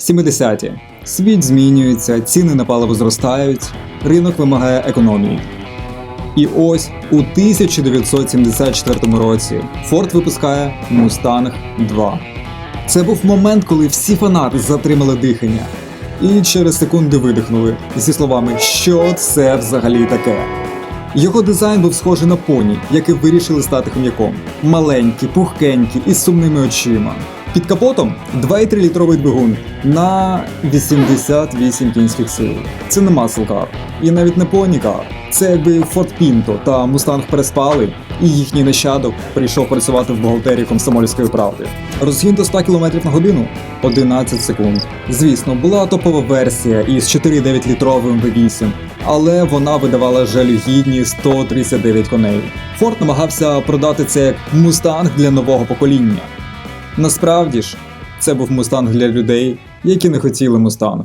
70-ті. Світ змінюється, ціни на паливо зростають, ринок вимагає економії. І ось у 1974 році Ford випускає Mustang 2. Це був момент, коли всі фанати затримали дихання і через секунди видихнули зі словами, що це взагалі таке. Його дизайн був схожий на поні, який вирішили стати хом'яком. Маленький, пухкенький і з сумними очима. Під капотом 2,3 літровий двигун на 88 кінських сил. Це не маслкар. І навіть не понікар. Це якби Ford Pinto та Mustang переспали, і їхній нащадок прийшов працювати в бухгалтерії комсомольської правди. Розгін до 100 км на годину 11 секунд. Звісно, була топова версія із 4,9 літровим V8, але вона видавала жалюгідні 139 коней. Форд намагався продати це як мустанг для нового покоління. Насправді ж, це був мустанг для людей, які не хотіли мустанг.